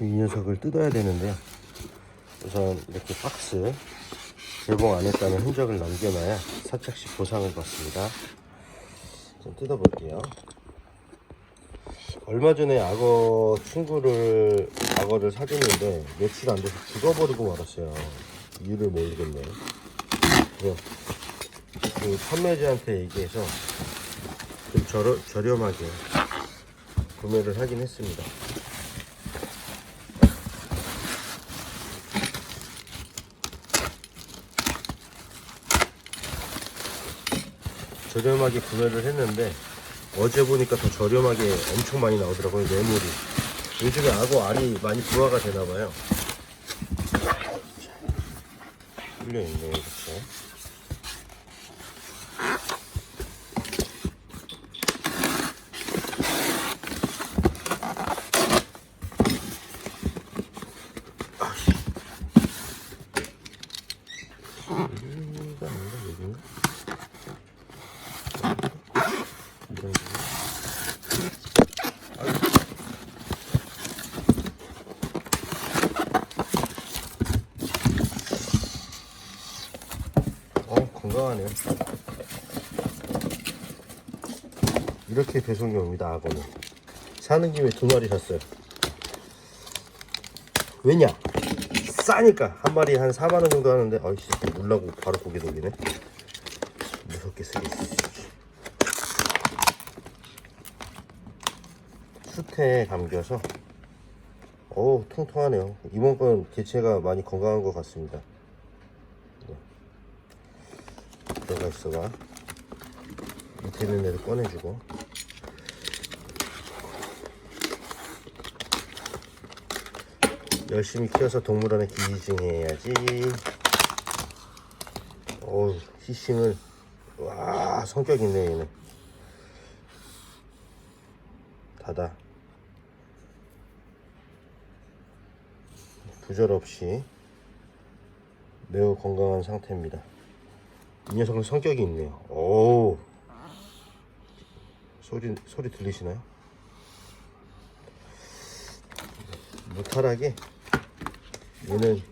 이 녀석을 뜯어야 되는데요. 우선 이렇게 박스 개봉 안 했다는 흔적을 남겨놔야 살짝씩 보상을 받습니다. 좀 뜯어볼게요. 얼마 전에 악어 친구를 악어를 사줬는데 며칠 안 돼서 죽어버리고 말았어요. 이유를 모르겠네. 그 판매자한테 얘기해서 좀 저러, 저렴하게 구매를 하긴 했습니다. 저렴하게 구매를 했는데 어제 보니까 더 저렴하게 엄청 많이 나오더라고요 매물이. 요즘에 악어 알이 많이 부화가 되나봐요. 뚫려있네요 이렇게. 여기가 아닌가 여기인가? 어 건강하네요. 이렇게 배송이 옵니다 악어는. 사는 김에 두 마리 샀어요. 왜냐? 싸니까 한 마리 한 4만 원 정도 하는데 아이씨 놀라고 바로 고개 돌리네. 무섭게 쓰겠지. 숯에 감겨서 어우 통통하네요 이번 건 개체가 많이 건강한 것 같습니다 네. 들어가 있어봐 밑에 있는 애를 꺼내주고. 열심히 키워서 동물원에 기증해야지. 어우 히싱을. 와 성격 있네 얘는 닫아 부절 없이 매우 건강한 상태입니다 이 녀석은 성격이 있네요. 오 소리 소리 들리시나요? 무탈하게 얘는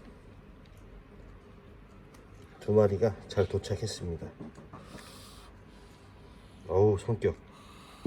두 마리가 잘 도착했습니다. 어우 성격